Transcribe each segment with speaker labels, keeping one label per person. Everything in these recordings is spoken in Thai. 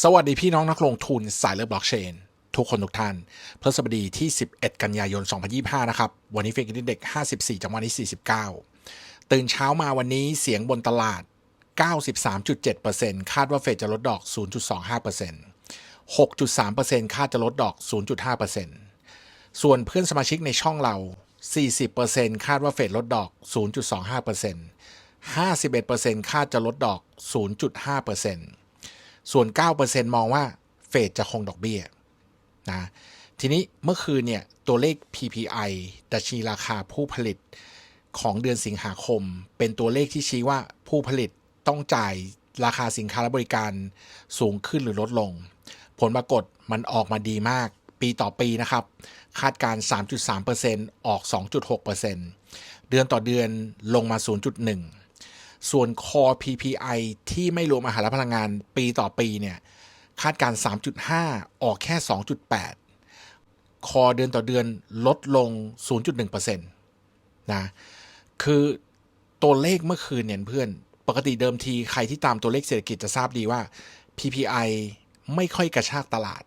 Speaker 1: สวัสดีพี่น้องนักลงทุนสายเลือบล็อกเชนทุกคนทุกท่านพฤหัสบดีที่ 11 กันยายน 2025 นะครับ วันนี้เฟกอินเด็ก 54 จังหวะนี้49 ตื่นเช้ามาวันนี้เสียงบนตลาด 93.7%คาดว่าเฟดจะลดดอก 0.25% 6.3%คาดจะลดดอก 0.5%ส่วนเพื่อนสมาชิกในช่องเรา 40%คาดว่าเฟดลดดอก 0.25% 51%คาดจะลดดอก 0.5% ส่วน 9%มองว่าเฟดจะคงดอกเบี้ยนะ ทีนี้เมื่อคืนเนี่ยตัวเลข PPI ดัชนีราคาผู้ผลิตของเดือนสิงหาคม เป็นตัวเลขที่ชี้ว่าผู้ผลิตต้องจ่ายราคาสินค้าและบริการสูงขึ้นหรือลดลง ผลปรากฏมันออกมาดีมาก ปีต่อปีนะครับ คาดการ 3.3%ออก 2.6%เดือนต่อเดือนลงมา 0.1 ส่วน Core PPI ที่ไม่รวมอาหารและพลังงานปีต่อปีเนี่ยคาดการ 3.5 ออกแค่ 2.8 คอเดือนต่อเดือนลดลง 0.1%นะคือตัวเลขเมื่อคืนเนี่ยเพื่อน ปกติเดิมทีใครที่ตามตัวเลขเศรษฐกิจจะทราบดีว่า PPI ไม่ค่อยกระชากตลาด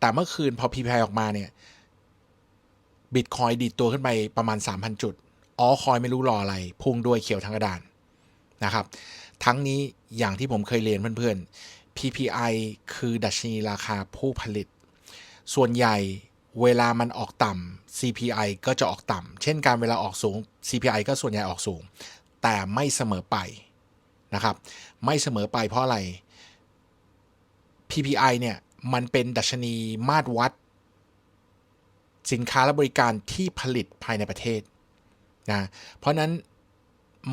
Speaker 1: แต่เมื่อคืนพอ PPI ออกมาเนี่ยบิตคอยดีดตัวขึ้นไปประมาณ 3,000 จุด อ๋อคอยไม่รู้รออะไร พุ่งด้วยเขียวทั้งกระดาน นะครับ ทั้งนี้อย่างที่ผมเคยเรียนเพื่อนๆ PPI คือดัชนีราคาผู้ผลิต ส่วนใหญ่เวลามันออกต่ำ CPI ก็จะออกต่ำ เช่นการเวลาออกสูง CPI ก็ส่วนใหญ่ออกสูง แต่ไม่เสมอไปนะครับ ไม่เสมอไปเพราะอะไร PPI เนี่ยมันเป็นดัชนีมาตรวัด สินค้าและบริการที่ผลิตภายในประเทศนะ เพราะนั้น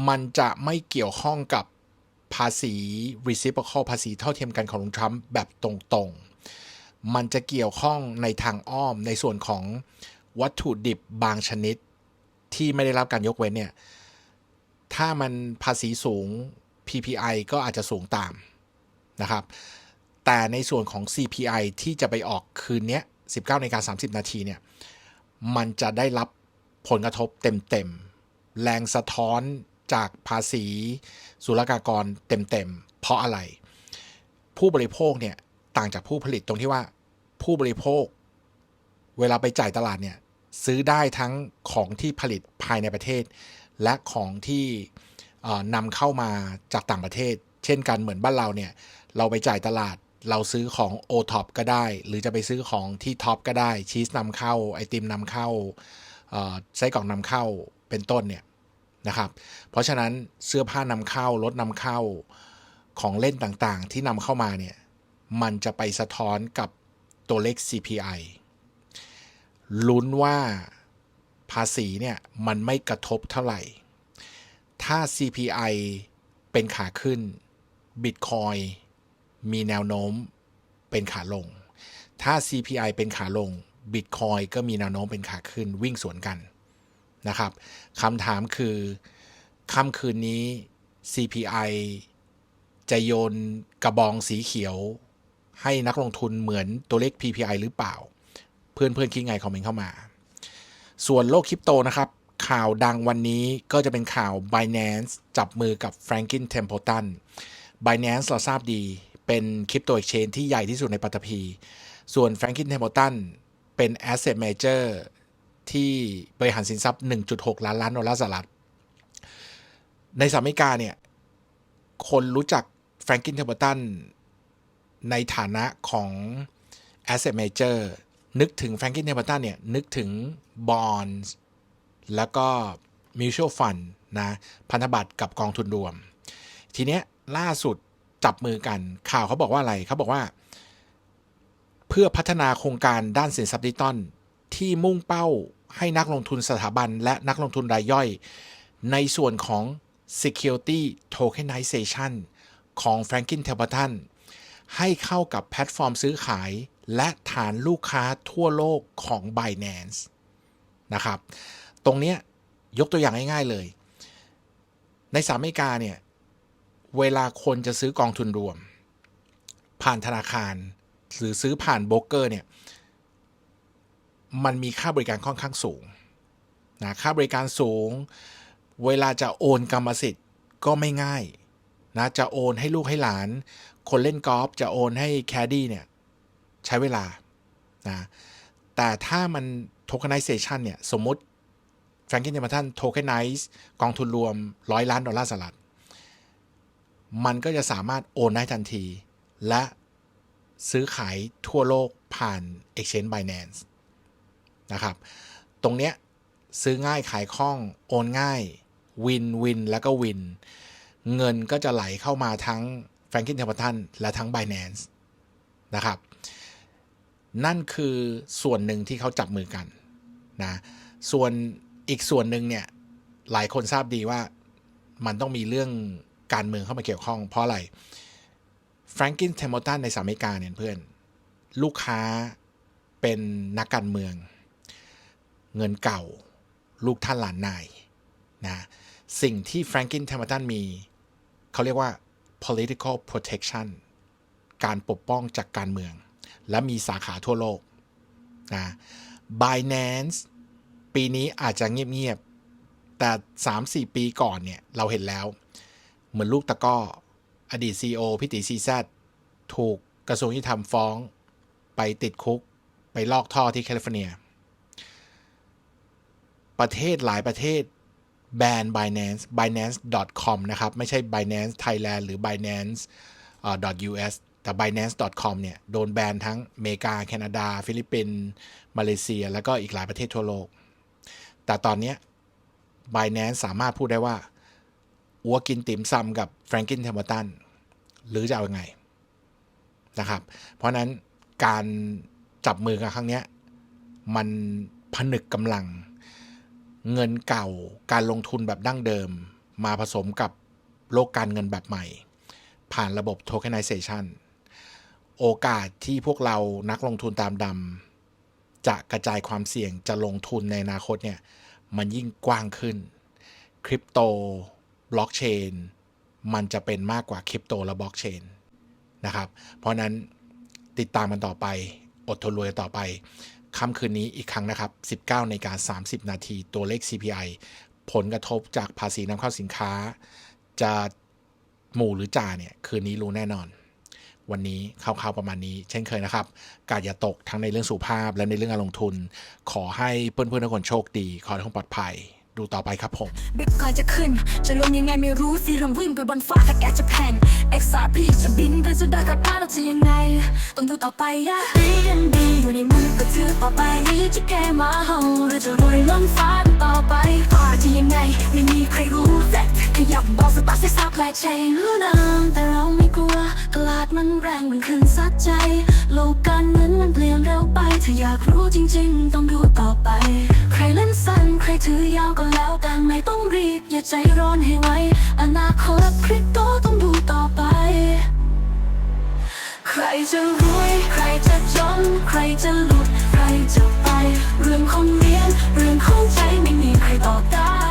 Speaker 1: มันจะไม่เกี่ยวข้องกับภาษี reciprocal ภาษีเท่าเทียมกันของลุงทรัมป์แบบตรงๆ มันจะเกี่ยวข้องในทางอ้อมในส่วนของวัตถุดิบบางชนิดที่ไม่ได้รับการยกเว้นเนี่ย ถ้ามันภาษีสูง PPI ก็อาจจะสูงตามนะครับ แต่ในส่วนของ CPI ที่จะไปออกคืนนี้ 19นาฬิการ 30 นาทีเนี่ย มันจะได้รับผลกระทบเต็มๆ แรงสะท้อน จากภาษีศุลกากรเต็มๆ เพราะอะไร ผู้บริโภคเนี่ยต่างจากผู้ผลิตตรงที่ว่าผู้บริโภค เวลาไปจ่ายตลาดเนี่ยซื้อได้ทั้งของที่ผลิตภายในประเทศ และของที่นำเข้ามาจากต่างประเทศ เช่นกันเหมือนบ้านเราเนี่ยเราไปจ่ายตลาดเราซื้อของ o t o p ก็ได้ หรือจะไปซื้อของที่ท็อปก็ได้ชีสนำเข้า ไอติมนำเข้าไส้กรอกนำเข้าเป็นต้นเนี่ย นะครับ เพราะฉะนั้นเสื้อผ้านำเข้ารถนำเข้าของเล่นต่างๆ ที่นำเข้ามาเนี่ยมันจะไปสะท้อนกับตัวเลข CPI ลุ้นว่าภาษีเนี่ยมันไม่กระทบเท่าไหร่ ถ้า CPI เป็นขาขึ้น Bitcoin มีแนวโน้มเป็นขาลง ถ้า CPI เป็นขาลง Bitcoin ก็มีแนวโน้มเป็นขาขึ้นวิ่งสวนกัน นะครับคำถามคือค่ำคืนนี้ CPI จะโยนกระบองสีเขียว ให้นักลงทุนเหมือนตัวเลข PPI หรือเปล่า เพื่อนเพื่อนคิดไงคอมเมนต์เข้ามา ส่วนโลกคริปโตนะครับ ข่าวดังวันนี้ก็จะเป็นข่าว Binance จับมือกับ Franklin Templeton Binance เราทราบดีเป็นคริปโตเอ็กชแนนที่ใหญ่ที่สุดในปัตตภีส่วน Franklin Templeton เป็น Asset Manager ที่บริหารสินทรัพย์ 1.6 ล้านล้านดอลลาร์สหรัฐ ในสหรัฐอเมริกาเนี่ย คนรู้จักแฟรงกินเทอร์เบตันในฐานะของ Asset Manager นึกถึงแฟรงกินเทอร์เบตันเนี่ย นึกถึง Bonds แล้วก็ Mutual Fund นะ พันธบัตรกับกองทุนรวม ทีเนี้ยล่าสุดจับมือกันข่าวเขาบอกว่าอะไรเขาบอกว่า เพื่อพัฒนาโครงการด้านสินทรัพย์ดิจิตอลที่มุ่งเป้า ให้นักลงทุนสถาบันและนักลงทุนรายย่อย ในส่วนของ Security Tokenization ของ Franklin Templeton ให้เข้ากับแพลตฟอร์มซื้อขาย และฐานลูกค้าทั่วโลกของ Binance นะครับ ตรงนี้ยกตัวอย่างง่ายๆเลย ในสหรัฐอเมริกาเนี่ย เวลาคนจะซื้อกองทุนรวม ผ่านธนาคาร หรือซื้อผ่านโบรกเกอร์เนี่ย มันมีค่าบริการค่อนข้างสูงนะค่าบริการสูง เวลาจะโอนกรรมสิทธิ์ก็ไม่ง่ายนะจะโอนให้ลูกให้หลาน คนเล่นกอล์ฟจะโอนให้แคดดี้เนี่ยใช้เวลานะแต่ถ้ามัน tokenization เนี่ยสมมติ Franklin Templeton tokenize กองทุนรวม100ล้านดอลลาร์สหรัฐมันก็จะสามารถโอนได้ทันที และซื้อขายทั่วโลกผ่าน Exchange Binance นะครับ ตรงเนี้ยซื้อง่ายขายคล่องโอนง่ายวินวินแล้วก็วิน เงินก็จะไหลเข้ามาทั้ง Franklin Templeton และทั้ง Binance นะครับ นั่นคือส่วนหนึ่งที่เขาจับมือกันนะส่วนอีกส่วนหนึ่งเนี่ยหลายคนทราบดีว่ามันต้องมีเรื่องการเมืองเข้ามาเกี่ยวข้อง เพราะอะไร Franklin Templeton ในสหรัฐอเมริกาเนี่ยเพื่อน ลูกค้าเป็นนักการเมือง เงินเก่า ลูกท่านหลานนายนะสิ่งที่ Franklin Templeton มี เขาเรียกว่า political protection การปกป้องจากการเมือง และมีสาขาทั่วโลกนะ Binance ปีนี้อาจจะเงียบๆ แต่ 3-4 ปีก่อนเนี่ย เราเห็นแล้ว เหมือนลูกตะก้อ อดีต CEO พิติซีแซถูกกระทรวงยุติธรรมฟ้อง ไปติดคุก ไปลอกท่อที่แคลิฟอร์เนีย ประเทศหลายประเทศแบน Binance binance.com นะครับ ไม่ใช่ Binance Thailand หรือ Binance เอ่อ .us แต่ binance.com เนี่ย โดนแบนทั้งอเมริกา แคนาดา ฟิลิปปินส์มาเลเซีย แล้วก็อีกหลายประเทศทั่วโลก แต่ตอนนี้ Binance สามารถพูดได้ว่าอัวกินติ่มซำกับ Franklin Templeton หรือจะเอาอยัางไงนะครับ เพราะนั้นการจับมือกันครั้งนี้มันผนึกกำลัง เงินเก่าการลงทุนแบบดั้งเดิม มาผสมกับโลกการเงินแบบใหม่ ผ่านระบบ tokenization โอกาสที่พวกเรานักลงทุนตามดำจะกระจายความเสี่ยงจะลงทุนในอนาคตเนี่ยมันยิ่งกว้างขึ้นคริปโตบล็อกเชนมันจะเป็นมากกว่าคริปโตและบล็อกเชนนะครับ เพราะนั้นติดตามมันต่อไป อดทนรวยต่อไป ค่ำคืนนี้อีกครั้งนะครับ 19นกา30 นาที ตัวเลข CPI ผลกระทบจากภาษีนำเข้าสินค้า จะหมู่หรือจ่าเนี่ย คืนนี้รู้แน่นอน วันนี้คร่าวๆประมาณนี้ เช่นเคยนะครับ กาดอย่าตกทั้งในเรื่องสุขภาพและในเรื่องการลงทุน ขอให้เพื่อนๆทุกคนโชคดี ขอให้ทุกคนปลอดภัย ดูต่อไปครับผม
Speaker 2: บิตคอยจะขึ้น จะลงยังไงไม่รู้สิริ่มวิ่งไปบนฟ้าถ้าแกจะแผ่น XRP จะบินไปจะได้กับพาเราจะยังไง ต้องดูต่อไปอะ BNB อยู่ในมือก็ถือต่อไปจะแก้มาเฮาเราจะรวยล้นฟ้าต่อไปฟ้าจะยังไง ไม่มีใครรู้แต่ขยับบอกสตาร์ทให้ซับแลกใช้รู้นามแต่เราไม่กลัว มันแรงเหมันขึ้นซัดใจ โลกการเงินมันเปลี่ยนเร็วไป ถ้าอยากรู้จริง ๆ ต้องดูต่อไป ใครเล่นสั้นใครถือยาวก็แล้วแต่ไม่ต้องรีบ อย่าใจร้อนให้ไวอนาคตคริปโตต้องดูต่อไป ใครจะรวยใครจะจนใครจะหลุด ใครจะไป เรื่องของเรียนเรื่องของใจไม่มีใครตอบได้